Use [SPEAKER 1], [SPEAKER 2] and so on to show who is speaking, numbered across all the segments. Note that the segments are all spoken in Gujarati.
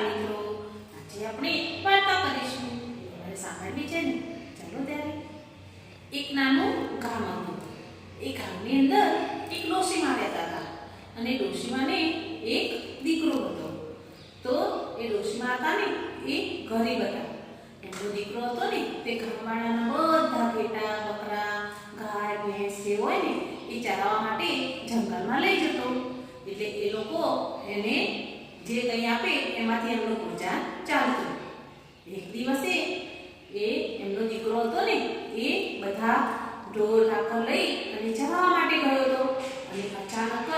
[SPEAKER 1] મિત્રો. આજે આપણે વાર્તા કરીશું. તમારે સાંભળવી છે ને? ચાલો ત્યારે. એક નાનું ગામ હતું. એ ગામની અંદર એક ડોશીમા રહેતા હતા. અને ડોશીમાને એક દીકરો હતો. તો એ ડોશીમા હતા ને, એ ગરીબ હતા. એમનો દીકરો હતો ને, તે ગામવાળાના બધા ઘેટા, બકરા, ગાય, ભેંસ જે હોય ને, એ ચરાવવા માટે જંગલમાં લઈ જતો. એટલે એ લોકો એને જે કંઈ આપે એમાંથી એમનું પૂજા ચાલતો એક દિવસે એ એમનો દીકરો હતો ને, એ બધા ઢોર રાખો લઈ અને જવા માટે ગયો હતો. અને અચાનક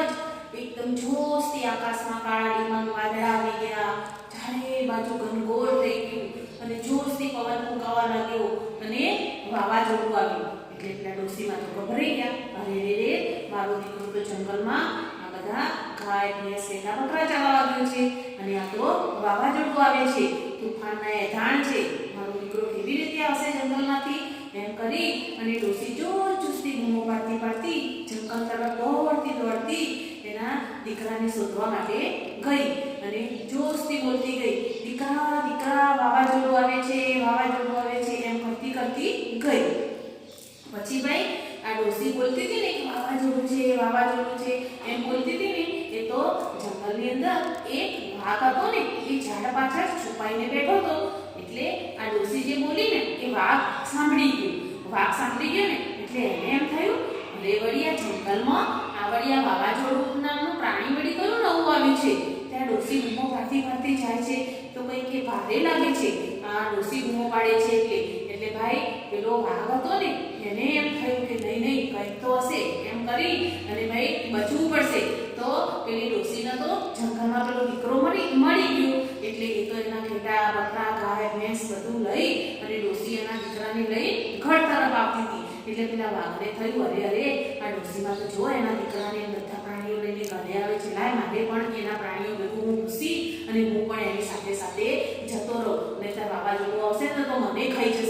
[SPEAKER 1] જ એકદમ જોશથી આકાશમાં કાળા ડીમાં વાદળા આવી ગયા. ચારે બાજુ ઘનઘોર થઈ ગયું અને જોશથી પવન ફૂંકાવા લાગ્યો અને વાવાઝોડું આવ્યું. એટલે પેલા ડોસીમાં તો ગભરાઈ ગયા. અરે રે રે, મારો દીકરો તો જંગલમાં બધા ગાય, ભેંસ, એના બકરા ચરાવવા ગયો છે. અને આ તો વાવાઝોડું આવે છે. તુફાનના એધાણ છે. મારો દીકરો કેવી રીતે આવશે જંગલમાંથી? એમ કરી અને ડોસી જોર ચુસ્તી બૂમો પાડતી પાડતી જંગલ તરફ દોડતી દોડતી એના દીકરાને શોધવા માટે ગઈ. અને જોશથી બોલતી ગઈ, દીકરા દીકરા, વાવાઝોડું આવે છે, વાવાઝોડું આવે છે. એમ કરતી કરતી ગઈ. પછી ભાઈ ડોસી બોલતી હતી ને કે વાવાઝોડું છે વાવાઝોડું છે, એમ બોલતી હતી ને, એ તો જંગલની અંદર એક વાઘ હતો ને, એ ઝાડ પાછળ છુપાઈને બેઠો હતો. એટલે આ ડોસી જે બોલી ને, એ વાઘ સાંભળી ગયો. વાઘ સાંભળી ગયો ને, એટલે એને એમ થયું, ભલે વળી આ જંગલમાં આ વળી આ વાવાઝોડું નામનું પ્રાણી વળી કયું નવું આવ્યું છે? ત્યાં ડોસી બૂમો પાડતી પાડતી જાય છે. તો કંઈ કે ભારે લાગે છે. આ ડોસી બૂમો પાડે છે એટલે. એટલે ભાઈ, પેલો વાઘ હતો ને એને એમ થયું કે નહીં નહીં, કંઈક તો હશે, એમ કરી અને ભાઈ બચવું પડશે. તો પેલી ડોસીને તો જંગલમાં પેલો દીકરો મળી મળી ગયો. એટલે એ તો એના ઘેટા બકરા, ગાય, ભેંસ બધું લઈ અને ડોસી એના દીકરાને લઈ ઘર તરફ આવતી હતી. એટલે પેલા વાઘને થયું, અરે અરે, આ ડોસીમાં તો જો એના દીકરાને બધા પ્રાણીઓ લઈને ઘરે આવે છે, લાય માટે પણ એના પ્રાણીઓ ભેગું હું ઘૂસી અને હું પણ એની સાથે સાથે જતો રહું. નહીં બાબા જેવું આવશે ને તો મને ખાઈ જશે.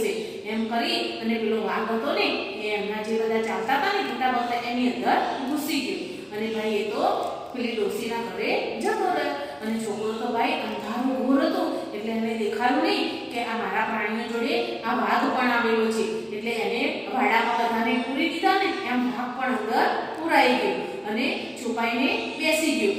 [SPEAKER 1] કરી અને પેલો વાઘ હતો ને, એ એમના જે બધા ચાલતા હતા ને ઘેટા બકરા એની અંદર ઘૂસી ગયો. અને ભાઈ એ તો પેલી ડોસીના ઘરે જતો રહ્યો. અને છોકરો તો ભાઈ અંધારું ઘોર હતો, એટલે એને દેખાયું નહીં કે આ મારા પ્રાણીઓ જોડે આ વાઘ પણ આવેલો છે. એટલે એને વાડામાં બધાને પૂરી દીધા ને, એમ વાઘ પણ અંદર પુરાઈ ગયો અને છુપાઈને બેસી ગયો.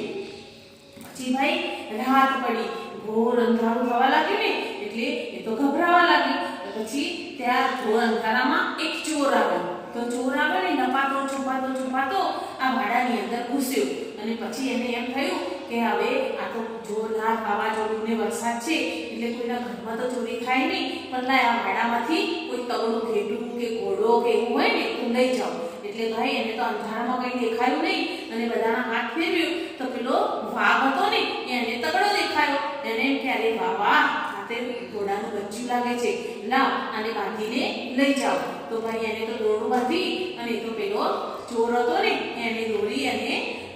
[SPEAKER 1] પછી ભાઈ રાત પડી. ઘોર અંધારું થવા લાગ્યું ને, એટલે એ તો ગભરાવા લાગ્યું. પછી ત્યાં અંધારામાં એક ચોર આવ્યો તો ચોર આવ્યો ને, નપાતો, છુપાતો છુપાતો આ વાડાની અંદર ઘૂસ્યો. અને પછી એને એમ થયું કે હવે આ તો જોરદાર વાવાઝોડું ને વરસાદ છે, એટલે કોઈના ઘરમાં તો ચોરી થાય નહીં, પણ લાય આ વાડામાંથી કોઈ તગડું ઘેટું કે ઘોડો કે એવું હોય ને, તું લઈ જાઓ. એટલે ભાઈ, એને તો અંધારામાં કંઈ દેખાયું નહીં. અને બધાના હાથ ફેરવ્યું. તો પેલો વાઘ હતો ને, એને તગડો દેખાયો. એને એમ કે, અરે વાહ આ ઘોડાનું બચ્ચું લાગે છે. લાવ આને બાંધીને લઈ જાઓ. તો ભાઈ એને તો દોરડું બાંધી અને તો પેલો ચોર હતો ને, એને દોરી અને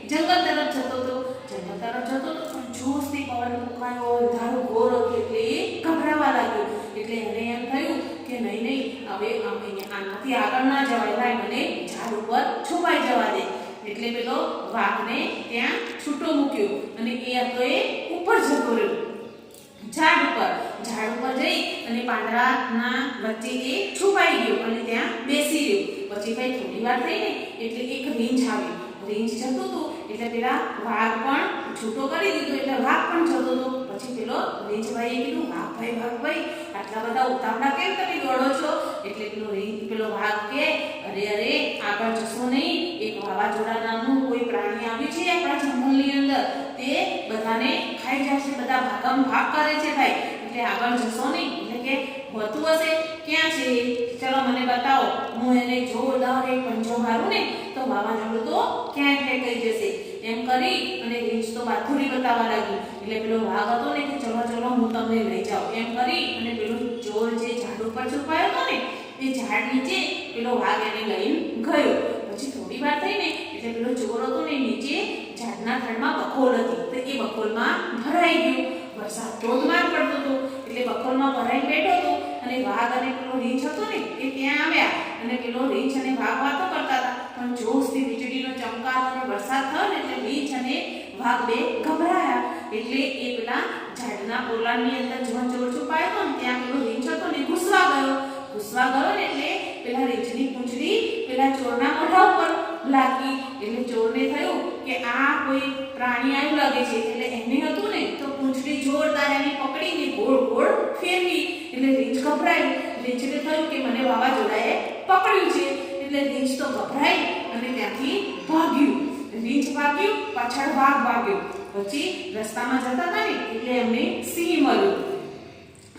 [SPEAKER 1] જંગલ તરફ જતો હતો. જંગલ તરફ જતો હતો પણ જોશથી પવન ફૂંકાયો, અંધારો ઘોર હતો એટલે એ ગભરાવા લાગ્યો. એટલે એને એમ થયું કે નહીં નહીં, હવે આનાથી આગળ ના જવાય ભાઈ, મને ઝાડ ઉપર છુપાઈ જવા દે. એટલે પેલો વાઘને ત્યાં છૂટો મૂક્યો અને એ હતો એ ઉપર જતો રહ્યો ઝાડ ઉપર ઝાડ ઉપર જઈ અને પાંદડાના વચ્ચે એ છુપાઈ ગયો અને ત્યાં બેસી ગયો પછી ભાઈ થોડી વાર થઈને એટલે એક રીંછ આવી. રીંછ જતું હતું એટલે પેલા વાઘ પણ છૂટો કરી દીધો, એટલે વાઘ પણ જતો હતો પછી પેલો રીંછભાઈએ કીધું, વાઘ ભાઈ વાઘ ભાઈ, આટલા બધા ઉતાવળા કેમ તમે દોડો છો? એટલે પેલો રીંછ પેલો વાઘ કે, અરે અરે, આગળ જશો નહીં. એક વાવાઝોડા નામનું કોઈ પ્રાણી આવ્યું છે આપણા જંગલની અંદર. તે બધાને ખાઈ જશે, બધા ભાગમ ભાગ કરે છે ભાઈ. એટલે આગળ જશો નહીં. એટલે કે હોતું હશે, ક્યાં છે ચલો મને બતાવો. હું એને જોરદાર એક પંજો મારું ને તો વાવાઝોડું તો ક્યાંય કહી જશે? એમ કરી અને રીંછ તો બહાદુરી બતાવવા લાગી. એટલે પેલો વાઘ હતો ને કે ચલો ચલો, હું તમને લઈ જાઉં. એમ કરી અને પેલો ચોર જે ઝાડ ઉપર છુપાયો હતો ને, એ ઝાડ નીચે પેલો વાઘ એને લઈને ગયો. પછી થોડી વાર થઈ ને એટલે પેલો ચોર હતો ને નીચે ઝાડના થડમાં બખોલ હતી. તો એ બખોલમાં ભરાઈ ગયું. વરસાદ ધોધમાર પડતો હતો. એટલે બખોલમાં ભરાઈ બેઠો હતો અને વાઘ અને પેલો રીંછ હતો ને, એ ત્યાં આવ્યા અને પેલો રીંછ અને વાઘ વાતો કરતા હતા. પણ જોશથી વીજળીનો ચમકાર અને વરસાદ થયો ને એટલે રીંછ અને વાઘ બે ગભરાયા. એટલે એ પેલા ઝાડના પોલાણની અંદર જ્યાં ચોર છુપાયો હતો ને, ત્યાં પેલો રીંછ હતો ને ઘૂસવા ગયો. ઘૂસવા ગયો ને એટલે પેલા રીંછની પૂંછડી પેલા ચોરના મોઢા ઉપર લાગી. એટલે ચોરને થયું કે આ કોઈ પ્રાણી આવ્યું લાગે છે. એટલે એને હતું ને, તો પૂંછડી જોરદાર એની પકડીને ગોળ ગોળ ફેરવી, એટલે રીંછ ગભરાઈ. રીંછને થયું કે મને વાવાઝોડાએ પકડ્યું છે. એટલે રીંછ તો ગભરાઈ અને ત્યાંથી ભાગ્યું. રીંછ ભાગ્યું, પાછળ વાઘ ભાગ્યો. પછી રસ્તામાં જતા હતા ને, એટલે એમને સિંહ મળ્યું.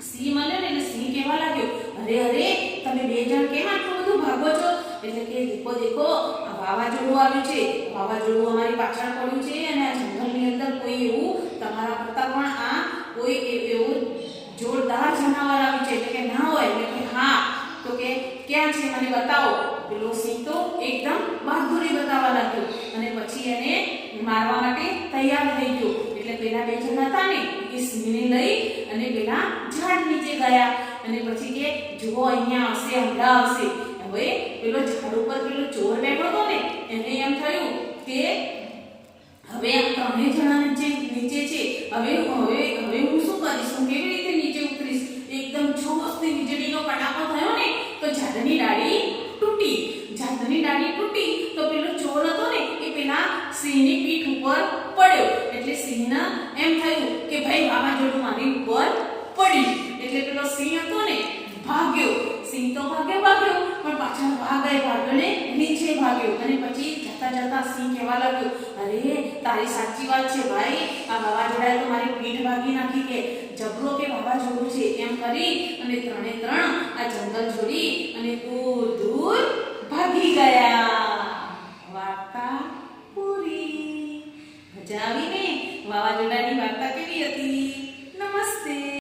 [SPEAKER 1] સિંહ મળ્યો ને, એટલે સિંહ કહેવા લાગ્યો, અરે અરે, તમે બે જણ કેમ આટલું બધું ભાગો છો? એટલે કે દીપો દેખો, આ વાવાઝોડું આવ્યું છે. વાવાઝોડું અમારી પાછળ પડ્યું છે અને આ જંગલની અંદર કોઈ એવું તમારા કરતાં પણ આ કોઈ એવું જોરદાર જનાવર આવ્યું છે. એટલે કે ના હોય, એટલે કે હા, તો કે ક્યાં છે મને બતાવો. પેલો સિંહ તો એકદમ બહાદુરી બતાવવા લાગ્યો અને પછી એને મારવા માટે તૈયાર થઈ ગયો. એટલે પેલા બે જણ હતા ને, એ સિંહને લઈ અને પેલા ઝાડ નીચે ગયા. અને પછી કે, જુઓ, અહીંયા આવશે હમણાં આવશે હવે પેલો ઝાડ ઉપર પેલો ચોર બેઠો હતો ને, એને એમ થયું કે હવે આ ત્રણેય જણા નીચે નીચે છે. હવે હવે હવે હું શું કરીશ હું કેવી રીતે નીચે ઉતરીશ એકદમ જોરથી વીજળીનો કડાકો થયો ને તો ઝાડની ડાળી તૂટી ઝાડની ડાળી તૂટી તો પેલો ચોર હતો ને એ પેલા સિંહની પીઠ ઉપર પડ્યો એટલે સિંહને એમ થયું કે ભાઈ વાવાઝોડું મારી ઉપર પડ્યું એટલે પેલો સિંહ હતો ને ભાગ્યો સિંહ તો ભાગ્યો ભાગ્યો વાઘ એ ભાગ્યો ને નીચે ભાગ્યો. અને પછી જતા જતા સિંહ કહેવા લાગ્યો, અરે, તારી સાચી વાત છે ભાઈ. આ વાવાઝોડાએ તો મારી પીઠ ભાગી નાખી કે જબરો કે વાવાઝોડું છે. એમ કરી અને ત્રણે ત્રણ આ જંગલ છોડી અને દૂર દૂર ભાગી ગયા. વાર્તા પૂરી. મજા આવી ને વાવાઝોડાની વાર્તા કેવી હતી?